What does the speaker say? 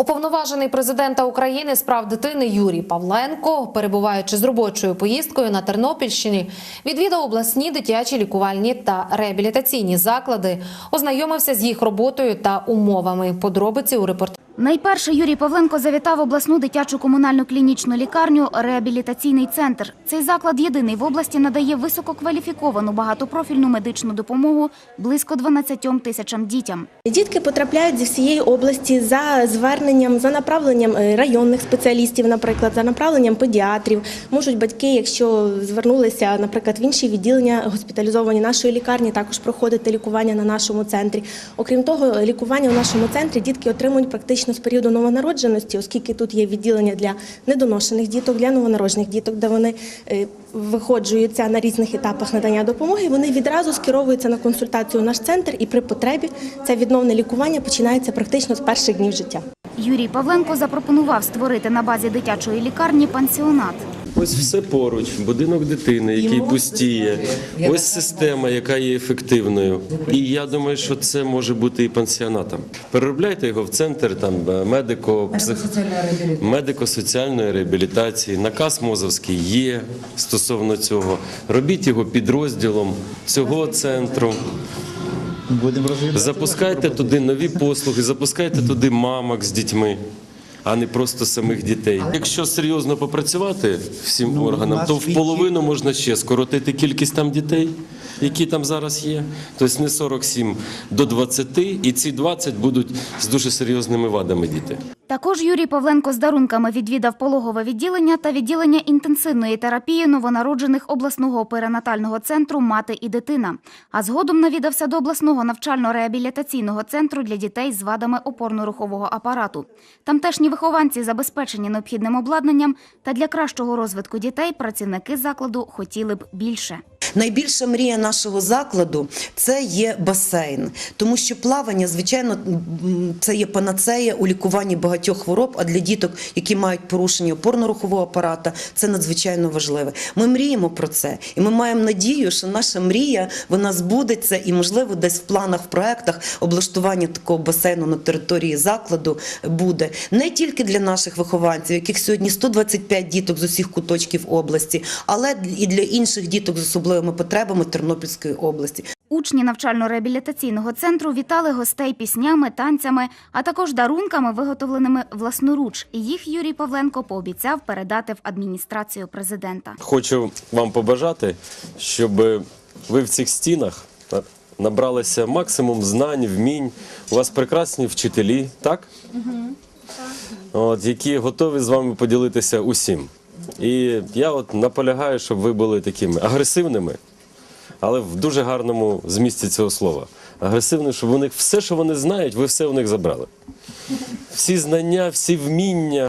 Уповноважений президента України з прав дитини Юрій Павленко, перебуваючи з робочою поїздкою на Тернопільщині, відвідав обласні дитячі лікувальні та реабілітаційні заклади, ознайомився з їх роботою та умовами. Подробиці у репортажі. Найперше Юрій Павленко завітав обласну дитячу комунальну клінічну лікарню «Реабілітаційний центр». Цей заклад єдиний в області надає висококваліфіковану багатопрофільну медичну допомогу близько 12 тисячам дітям. Дітки потрапляють зі всієї області за зверненням, за направленням е, районних спеціалістів, наприклад, за направленням педіатрів. Можуть батьки, якщо звернулися, наприклад, в інші відділення госпіталізовані нашої лікарні, також проходити лікування на нашому центрі. Окрім того, лікування у нашому центрі дітки отримують практично з періоду новонародженості, оскільки тут є відділення для недоношених діток, для новонароджених діток, де вони е, виходжуються на різних етапах надання допомоги. Вони відразу скеровуються на консультацію в наш центр, і при потребі це відновне лікування починається практично з перших днів життя. Юрій Павленко запропонував створити на базі дитячої лікарні пансіонат. Ось все поруч, будинок дитини, який пустіє. Ось система, яка є ефективною. І я думаю, що це може бути і пансіонатом. Переробляйте його в центр там медико псих... медико-соціальної реабілітації. Наказ Мозовський є стосовно цього. Робіть його підрозділом цього центру. Будемо. Запускайте туди нові послуги, запускайте туди мамок з дітьми, а не просто самих дітей. Якщо серйозно попрацювати всім Ну, органам, то в половину можна ще скоротити кількість там дітей, які там зараз є. Тобто не 47 до 20, і ці 20 будуть з дуже серйозними вадами діти. Також Юрій Павленко з дарунками відвідав пологове відділення та відділення інтенсивної терапії новонароджених обласного перинатального центру Мати і дитина. А згодом навідався до обласного навчально-реабілітаційного центру для дітей з вадами опорно-рухового апарату. Тамтешні вихованці забезпечені необхідним обладнанням та для кращого розвитку дітей працівники закладу хотіли б більше. Найбільша мрія нашого закладу це є басейн, тому що плавання, звичайно, це є панацея у лікуванні багатьох хвороб. А для діток, які мають порушення опорно-рухового апарата, це надзвичайно важливе. Ми мріємо про це, і ми маємо надію, що наша мрія вона збудеться, і можливо, десь в планах, в проектах облаштування такого басейну на території закладу буде не тільки для наших вихованців, яких сьогодні 125 діток з усіх куточків області, але і для інших діток з особливими потребами Тернопільської області. Учні навчально-реабілітаційного центру вітали гостей піснями, танцями, а також дарунками, виготовленими власноруч. І Їх Юрій Павленко пообіцяв передати в адміністрацію президента. Хочу вам побажати, щоб ви в цих стінах е, набралися максимум знань, вмінь. У вас прекрасні вчителі, так? От, які готові з вами поділитися усім. І я от наполягаю, щоб ви були такими агресивними, але в дуже гарному змісті цього слова. Агресивними, щоб у них все, що вони знають, ви все у них забрали. Всі знання, всі вміння.